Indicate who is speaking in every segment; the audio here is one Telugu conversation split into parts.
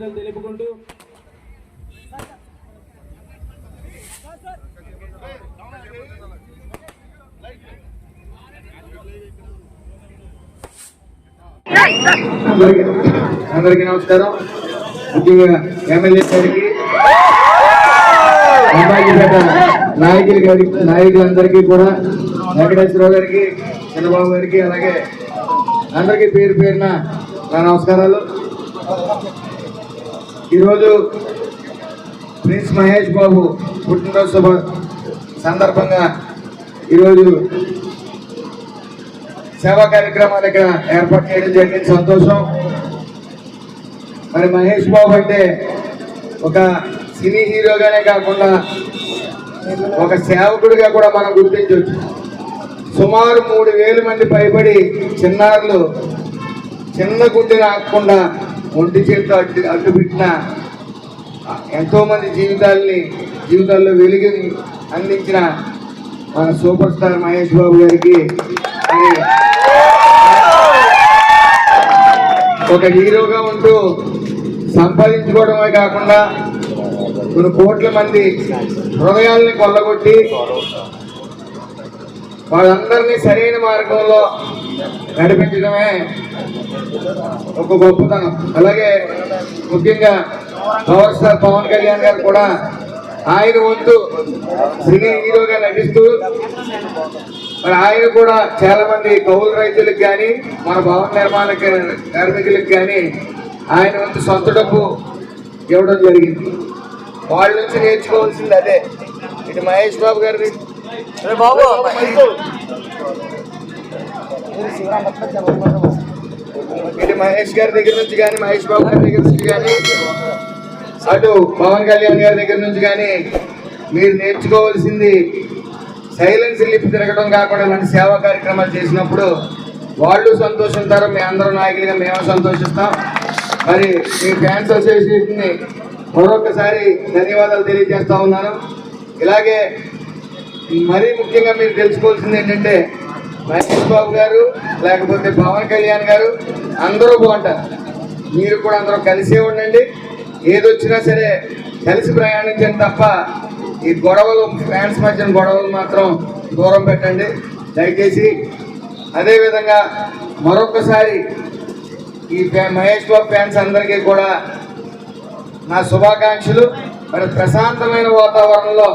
Speaker 1: అభినందనలు తెలుపుకుంటూ
Speaker 2: అందరికీ నమస్కారం. ముఖ్యంగా ఎమ్మెల్యే గారికి అంబాజీపేట నాయకులు గారికి నాయకులందరికీ కూడా వెంకటేశ్వరరావు గారికి చంద్రబాబు గారికి అలాగే అందరికీ పేరు పేరున నా నమస్కారాలు. ఈరోజు ప్రిన్స్ మహేష్ బాబు పుట్టినరోజు శుభ సందర్భంగా ఈరోజు సేవా కార్యక్రమాలు ఇక్కడ ఏర్పాటు చేయడం జరిగింది. సంతోషం. మరి మహేష్ బాబు అంటే ఒక సినీ హీరోగానే కాకుండా ఒక సేవకుడిగా కూడా మనం గుర్తించవచ్చు. సుమారు మూడు వేల మంది పైబడి చిన్నారులు చిన్న గుడ్డి రాకుండా ఒంటి చేతితో అడ్డు అడ్డుపెట్టిన ఎంతో మంది జీవితాల్ని జీవితాల్లో వెలుగుని అందించిన మన సూపర్ స్టార్ మహేష్ బాబు గారికి ఒక హీరోగా ఉంటూ సంపాదించుకోవడమే కాకుండా కొన్ని కోట్ల మంది హృదయాల్ని కొల్లగొట్టి వాళ్ళందరినీ సరైన మార్గంలో నడిపించడమే ఒక గొప్పతనం. అలాగే ముఖ్యంగా పవర్ స్టార్ పవన్ కళ్యాణ్ గారు కూడా ఆయన వంతు సినీ హీరోగా నటిస్తూ మరి ఆయన కూడా చాలా మంది కౌలు రైతులకు కానీ మన భవన నిర్మాణ కార్మికులకు కానీ ఆయన వంతు సొంత డబ్బు ఇవ్వడం జరిగింది. వాళ్ళ నుంచి నేర్చుకోవాల్సింది అదే. ఇటు మహేష్ బాబు గారి ఇటు మహేష్ గారి దగ్గర నుంచి కానీ మహేష్ బాబు గారి దగ్గర నుంచి కానీ అటు పవన్ కళ్యాణ్ గారి దగ్గర నుంచి కానీ మీరు నేర్చుకోవాల్సింది సైలెన్స్ లిప్ తిరగడం కాకుండా ఇలాంటి సేవా కార్యక్రమాలు చేసినప్పుడు వాళ్ళు సంతోషిస్తారు మీ అందరూ నాయకులుగా మేము సంతోషిస్తాం. మరి మీ ఫ్యాన్స్ అసోసియేషన్ని మరొకసారి ధన్యవాదాలు తెలియజేస్తా ఉన్నాను. ఇలాగే మరీ ముఖ్యంగా మీరు తెలుసుకోవాల్సింది ఏంటంటే మహేష్ బాబు గారు లేకపోతే పవన్ కళ్యాణ్ గారు అందరూ బాగుంటారు. మీరు కూడా అందరూ కలిసే ఉండండి. ఏదొచ్చినా సరే కలిసి ప్రయాణించండి తప్ప ఈ గొడవలు ఫ్యాన్స్ మధ్యన గొడవలు మాత్రం దూరం పెట్టండి. దయచేసి అదేవిధంగా మరొకసారి ఈ మహేష్ బాబు ఫ్యాన్స్ అందరికీ కూడా నా శుభాకాంక్షలు. మరి ప్రశాంతమైన వాతావరణంలో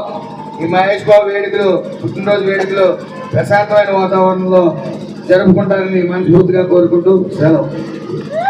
Speaker 2: ఈ మహేష్ బాబు వేడుకలు పుట్టినరోజు వేడుకలు ప్రశాంతమైన వాతావరణంలో జరుపుకుంటారని మనస్ఫూర్తిగా కోరుకుంటూ సెలవు.